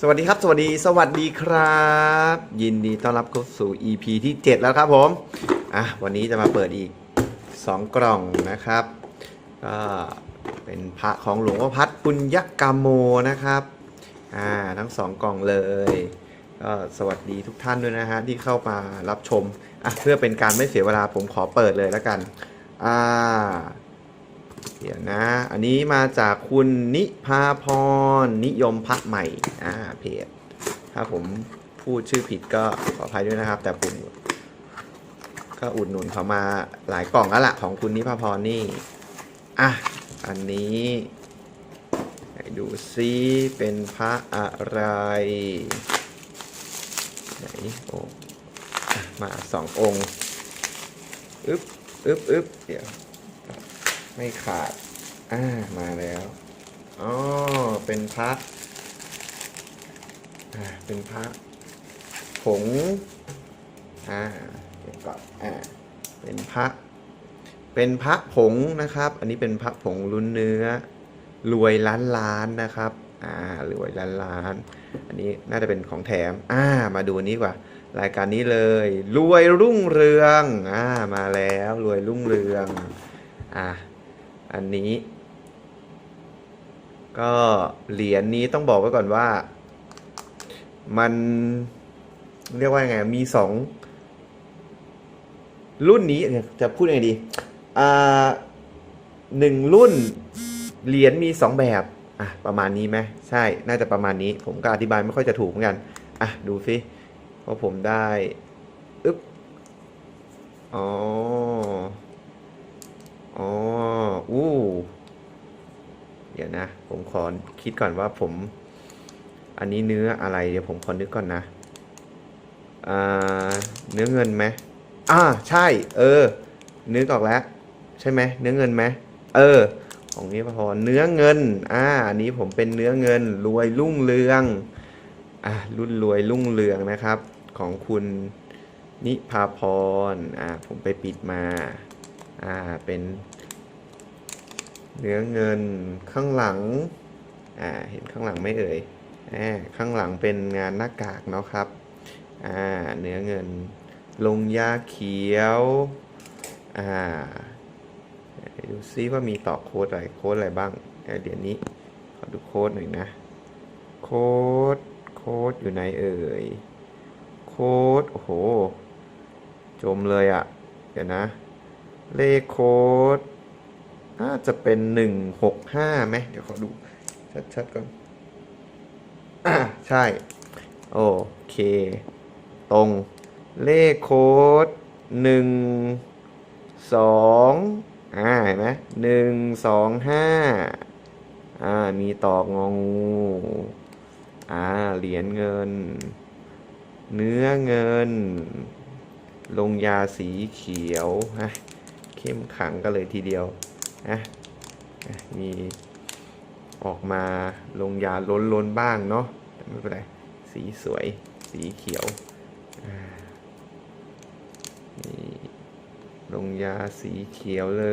สวัสดีครับ สวัสดี สวัสดีครับ ยินดีต้อนรับเข้าสู่ EP ที่ 7 แล้วครับผม อะ วันนี้จะมาเปิดอีก 2 กล่องนะครับ ก็เป็นพระของหลวงพ่อพัดปุญญกรรมโมนะครับ อ่า ทั้ง 2 กล่องเลย ก็สวัสดีทุกท่านด้วยนะฮะ ที่เข้ามารับชม อะ เพื่อเป็นการไม่เสียเวลาผมขอเปิดเลยแล้วกัน อ่า ดี๋ยวนะ อันนี้มาจากคุณนิพาพรนิยมพักใหม่อ่าเพจถ้าผมพูดชื่อผิดก็ขออภัยด้วยนะครับ แต่ผมก็อุดหนุนเขามาหลายกล่องแล้วล่ะของคุณนิพาพรนี่อะอันนี้ดูซิเป็นพระอะไร ไหนโอ้มาสององค์ อึ๊บอึ๊บอึ๊บเดี๋ยว ไม่ขาด อ่า มาแล้ว อ๋อ เป็นพระอ่า เป็นพระผง อ่าเดี๋ยวก่อนอ่า เป็นพระ เป็นพระผงนะครับ อันนี้เป็นพระผงลุ้นเนื้อ รวยล้านล้านนะครับ อ่า รวยล้านล้าน อันนี้น่าจะเป็นของแถม อ่า มาดูอันนี้กว่ารายการนี้เลย รวยรุ่งเรือง อ่า มาแล้ว รวยรุ่งเรือง อ่า อันนี้ ก็เหรียญนี้ต้องบอกไว้ก่อนว่า มันเรียกว่าไง มีสองรุ่นนี้จะพูดยังไงดีอ่าหนึ่งรุ่นเหรียญมีสองแบบ อะ ประมาณนี้ไหมใช่ น่าจะประมาณนี้ ผมก็อธิบายไม่ค่อยจะถูกเหมือนกัน อะ ดูสิว่าผมได้ อึ๊บ อ๋อ อ๋ออู้เดี๋ยวนะ ผมขอคิดก่อนว่าผม อันนี้เนื้ออะไร เดี๋ยวผมขอนึกก่อนนะเนื้อเงินไหมอ่าใช่ เออ นึกออกแล้ว ใช่ไหมเนื้อเงินไหมเออ ของนี้พอเนื้อเงิน อ่าอันนี้ผมเป็นเนื้อเงิน รวยรุ่งเรืองอ่ารุ่นรวยรุ่งเรืองนะครับ ของคุณนิพาพรอ่าผมไปปิดมา อ่าเป็นเนื้อเงินข้างหลังอ่าเห็นข้างหลังไหม่เอ่ยอ่าข้างหลังเป็นงานหน้ากากเนาะครับอ่าเนื้อเงินลงยาเขียวอ่าดูซิว่ามีต่อโค้ดอะไรโค้ดอะไรบ้างเดี๋ยวเดี๋ยวนี้ขอดูโค้ดหน่อยนะโค้ดโค้ดอยู่ไหนเอ่ยโค้ดโอ้โหจมเลยอะ่ะ เดี๋ยวนะ เลขโค้ดน่าจะเป็นหนึ่งหกห้าไหมเดี๋ยวขอดู ชัดๆก่อนอ่าใช่ โอเค ตรงเลขโค้ดหนึ่งสองอ่าเห็นไหมหนึ่งสองห้าอ่า มีตอกงองูอ่า เหรียญเงิน เนื้อเงิน ลงยาสีเขียวฮะ เข้มขังกันเลยทีเดียวนะมีออกมาลงยาล้นล้นๆบ้างเนาะไม่เป็นไร สีสวยสีเขียวนี่ลงยาสีเขียวเล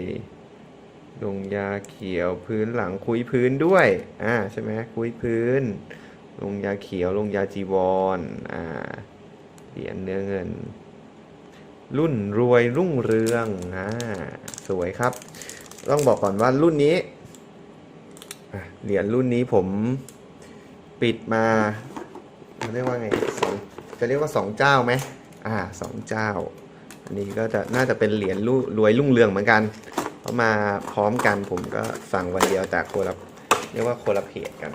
ย ลงยาเขียวพื้นหลังคุยพื้นด้วยอ่าใช่ไหมคุยพื้น ลงยาเขียวลงยาจีวรอ่าเหรียญเนื้อเงิน รุ่นรวยรุ่งเรืองอ่าสวยครับ ต้องบอกก่อนว่ารุ่นนี้เหรียญรุ่นนี้ผมปิดมาเรียกว่าไงสองจะเรียกว่าสองเจ้าไหมอ่าสองเจ้า อันนี้ก็จะน่าจะเป็นเหรียญรุ่รวยรุ่งเรืองเหมือนกันเพราะมาพร้อมกันผมก็สั่งวันเดียวแต่คนละเรียกว่าคนละเพจกัน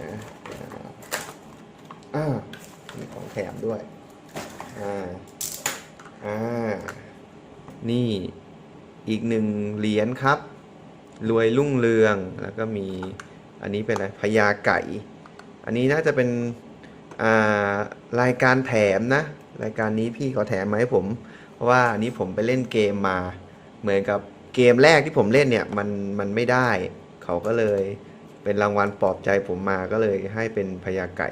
นะอ่ามีของแถมด้วยอ่า อ่า นี่อีกหนึ่งเหรียญครับ รวยรุ่งเรือง แล้วก็มีอันนี้เป็นอะไรพญาไก่ อันนี้น่าจะเป็นารายการแถมนะ รายการนี้พี่เขาแถมมาให้ผม เพราะว่าอันนี้ผมไปเล่นเกมมา เหมือนกับเกมแรกที่ผมเล่นเนี่ยมันมันไม่ได้ เขาก็เลยเป็นรางวัลปลอบใจผมมาก็เลยให้เป็นพญาไก่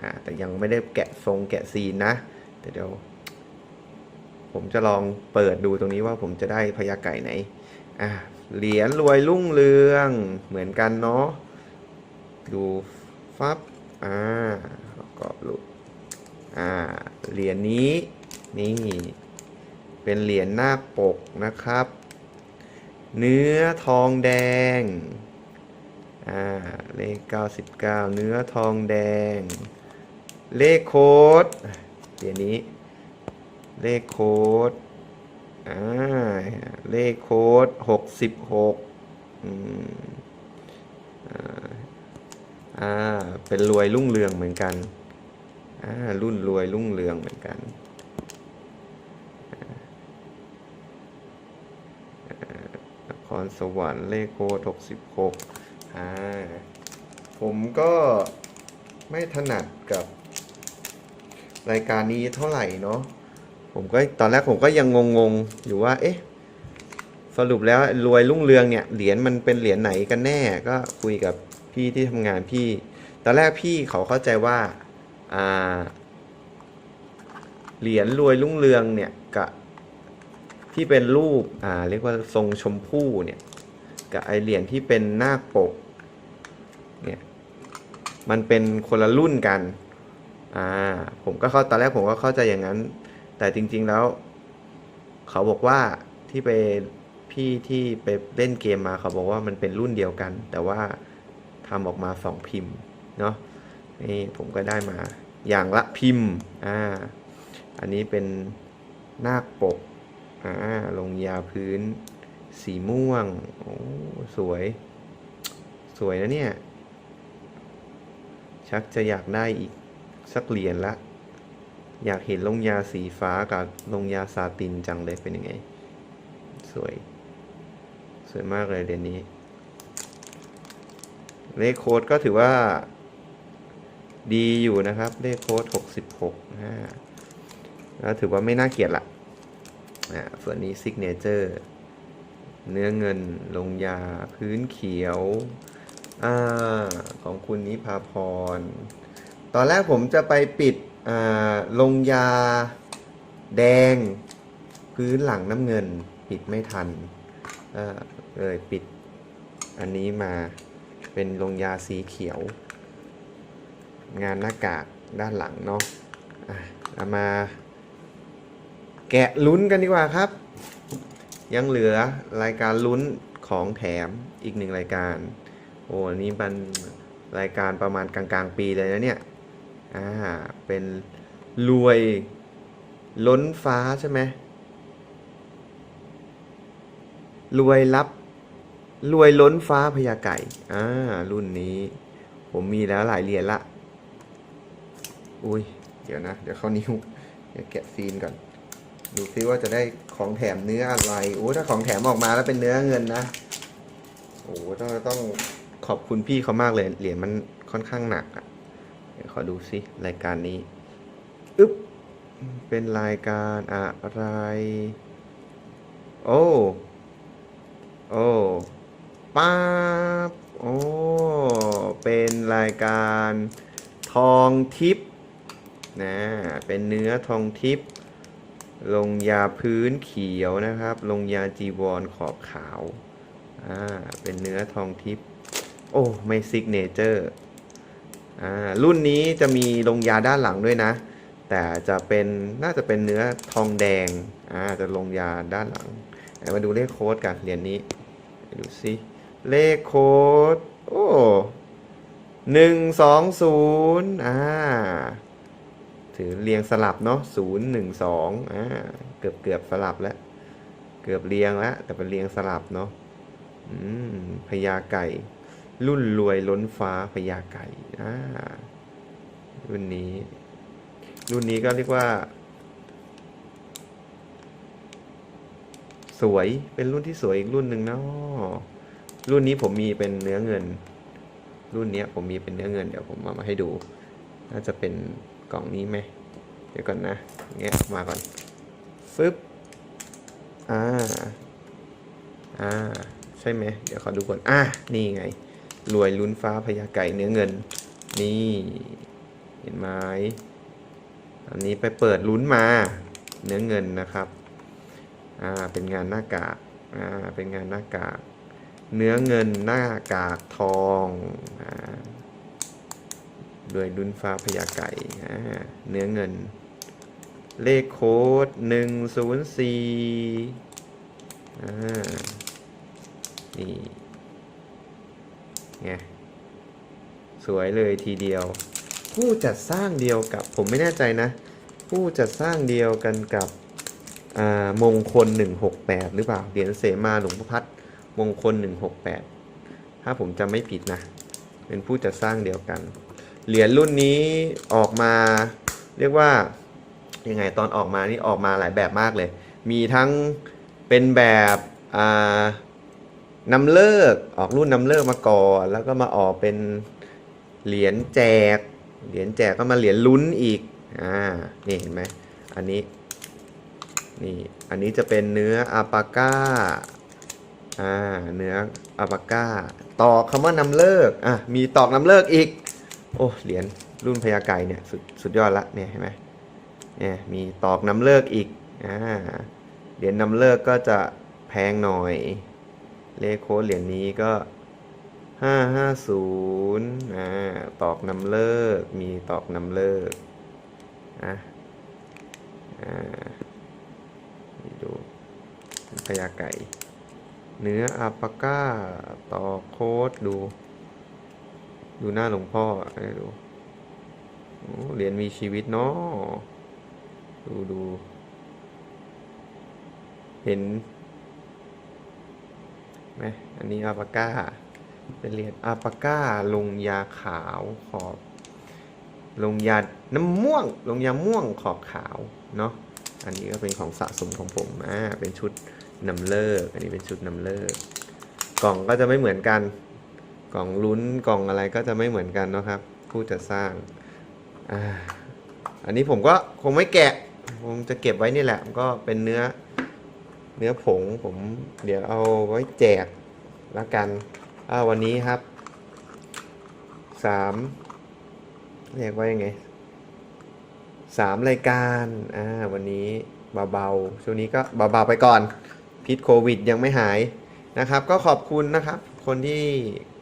อ่าแต่ยังไม่ได้แกะทรงแกะซีนนะแต่เดี๋ยว ผมจะลองเปิดดูตรงนี้ว่าผมจะได้พญาไก่ไหน อ่าเหรียญรวยรุ่งเรือง เหมือนกันเนาะ ดูฟับ อ่าประกอบรูปอ่า เหรียญนี้ นี่ เป็นเหรียญหน้าปกนะครับ เนื้อทองแดง อ่า เลข 99 เนื้อทองแดง เลขโค้ดเหรียญนี้ เลขโค้ดอ่าเลขโค้ด66อืมอ่าอ่า เป็นรวยรุ่งเรืองเหมือนกัน อ่า รุ่นรวยรุ่งเรืองเหมือนกันนครสวรรค์เลขโค้ด66อ่า ผมก็ไม่ถนัดกับรายการนี้เท่าไหร่เนาะ ผมก็ตอนแรกผมก็ยังงงๆอยู่ว่า เอ๊ะ สรุปแล้วรวยรุ่งเรืองเนี่ยเหรียญมันเป็นเหรียญไหนกันแน่ ก็คุยกับพี่ที่ทำงานพี่ ตอนแรกพี่เขาเข้าใจว่าอ่าเหรียญรวยรุ่งเรืองเนี่ยกับที่เป็นรูปอ่าเรียกว่าทรงชมพู่เนี่ยกับไอเหรียญที่เป็นหน้าปกเนี่ยมันเป็นคนละรุ่นกันอ่าผมก็เข้าตอนแรกผมก็เข้าใจอย่างนั้น แต่จริง ๆแล้ว เขาบอกว่าที่ไปพี่ที่ไปเล่นเกมมาเขาบอกว่ามันเป็นรุ่นเดียวกัน แต่ว่าทำออกมาสองพิมพ์เนาะนี่ผมก็ได้มาอย่างละพิมพ์อ่าอันนี้เป็นหน้าปกอ่าลงยาพื้น สีม่วงโอ้สวย สวยนะเนี่ย ชักจะอยากได้อีกสักเหรียญละ อยากเห็นลงยาสีฟ้ากับลงยาซาตินจังเลยเป็นยังไง สวย สวยมากเลยเดือนนี้ เลขโค้ดก็ถือว่า ดีอยู่นะครับ เลขโค้ด66นะแล้วถือว่าไม่น่าเกลียดละอ่าส่วนนี้ซิกเนเจอร์เนื้อเงินลงยาพื้นเขียวอ่าของคุณนิพาพร ตอนแรกผมจะไปปิด ลงยาแดง พื้นหลังน้ำเงินปิดไม่ทันเลยปิดอันนี้มาเป็นลงยาสีเขียว งานหน้ากากด้านหลังเนาะเรามา แกะลุ้นกันดีกว่าครับ ยังเหลือรายการลุ้นของแถมอีกหนึ่งรายการ โอ้นนี่มันรายการประมาณกลางๆ ปีเลยนะเนี่ย อ่า เป็นรวยล้นฟ้าใช่ไหมรวยรับรวยล้นฟ้าพญาไก่ อ่า รุ่นนี้ ผมมีแล้วหลายเหรียญละ อุ้ย เดี๋ยวนะ เดี๋ยวเข้านิ้ว เดี๋ยวแกะซีนก่อน ดูซิว่าจะได้ของแถมเนื้ออะไร โอ้ถ้าของแถมออกมาแล้วเป็นเนื้อเงินนะ โอ้ต้องต้องขอบคุณพี่เขามากเลย เหรียญมันค่อนข้างหนักอะ ขอดูซิรายการนี้อึ๊บเป็นรายการอะไร โอ้ โอ้ป๊าบโอ้ เป็นรายการทองทิพย์นะ เป็นเนื้อทองทิพย์ลงยาพื้นเขียวนะครับ ลงยาจีวรขอบขาว อ่า เป็นเนื้อทองทิพย์ โอ้ ไม่ซิกเนเจอร์ รุ่นนี้จะมีลงยาด้านหลังด้วยนะ แต่จะเป็นน่าจะเป็นเนื้อทองแดงอ่าจะลงยาด้านหลังมาดูเลขโค้ดกันเหรียญนี้ดูสิเลขโค้ดโอ้หนึ่งสองศูนย์อ่าถือเรียงสลับเนาะศูนย์หนึ่งสองอ่าเกือบเกือบสลับแล้ว เกือบเรียงแล้วแต่เป็นเรียงสลับเนาะอืมพญาไก่ รุ่นรวยล้นฟ้าพญาไก่อ่ารุ่นนี้ รุ่นนี้ก็เรียกว่า สวยเป็นรุ่นที่สวยอีกรุ่นหนึ่งเนาะรุ่นนี้ผมมีเป็นเนื้อเงิน รุ่นนี้ผมมีเป็นเนื้อเงิน เดี๋ยวผมเอามาให้ดู น่าจะเป็นกล่องนี้ไหมเดี๋ยวก่อนนะเงี้ยมาก่อนฟึบอ่าอ่า ใช่ไหม เดี๋ยวขอดูก่อน อ่า นี่ไง รวยลุ้นฟ้าพญาไก่เนื้อเงิน นี่เห็นไหมอันนี้ไปเปิดลุ้นมาเนื้อเงินนะครับอ่าเป็นงานหน้ากากอ่าเป็นงานหน้ากาก เนื้อเงินหน้ากากทองอ่าด้วยดุนฟ้าพญาไก่อ่าเนื้อเงิน เลขโค้ดหนึ่งศูนย์สี่อ่านี่ ไงสวยเลยทีเดียว ผู้จัดสร้างเดียวกับผมไม่แน่ใจนะ ผู้จัดสร้างเดียวกันกับมงคล 168 หรือเปล่าเหรียญเสมาหลวงพ่อพัดมงคล 168 ถ้าผมจำไม่ผิดนะ เป็นผู้จัดสร้างเดียวกัน เหรียญรุ่นนี้ออกมาเรียกว่ายังไงตอนออกมานี่ออกมาหลายแบบมากเลย มีทั้งเป็นแบบอ่า นำเลิกออกรุ่นนำเลิกมาก่อนแล้วก็มาออกเป็นเหรียญแจก เหรียญแจกก็มาเหรียญลุ้นอีกอ่านี่เห็นไหมอันนี้นี่อันนี้จะเป็นเนื้ออาปาก้าอ่าเนื้ออาปาก้าตอกคำว่านำเลิกอะมีตอกนำเลิกอีก โอ้เหรียญรุ่นพญาไก่เนี่ยสุดสุดยอดละเนี่ยเห็นไหมเนี่ยมีตอกนำเลิกอีกอ่าเหรียญนำเลิกก็จะแพงหน่อย เลขโค้ดเหรียญนี้ก็ห้าห้าศูนย์อ่าตอกนำเลิก มีตอกนำเลิกอะอ่าดูพญาไก่ เนื้ออาปาก้า ตอกโค้ดดู ดูหน้าหลวงพ่อให้ดูเหรียญมีชีวิตเนาะดูดู เห็น ไหมอันนี้อาปาก้า เป็นเหรียญอาปาก้า ลงยาขาวขอบ ลงยาน้ำม่วง ลงยาม่วงขอบขาวเนาะ อันนี้ก็เป็นของสะสมของผมอ่าเป็นชุดนำเลิก อันนี้เป็นชุดนำเลิก กล่องก็จะไม่เหมือนกัน กล่องลุ้นกล่องอะไรก็จะไม่เหมือนกันเนาะครับ ผู้จะสร้างอ่าอันนี้ผมก็คงไม่แกะผมจะเก็บไว้นี่แหละ มันก็เป็นเนื้อ เนื้อผงผมเดี๋ยวเอาไว้แจกแล้วกันอ่าวันนี้ครับสามเรียกว่ายังไงสามรายการอ่าวันนี้เบาๆช่วงนี้ก็เบาๆไปก่อน พิษโควิดยังไม่หายนะครับ ก็ขอบคุณนะครับ คนที่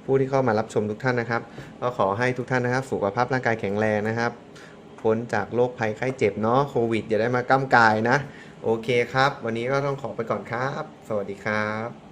ผู้ที่เข้ามารับชมทุกท่านนะครับ ก็ขอให้ทุกท่านนะครับ สุขภาพร่างกายแข็งแรงนะครับ พ้นจากโรคภัยไข้เจ็บเนาะโควิดอย่าได้มาก้ำกายนะ โอเคครับ วันนี้ก็ต้องขอไปก่อนครับ สวัสดีครับ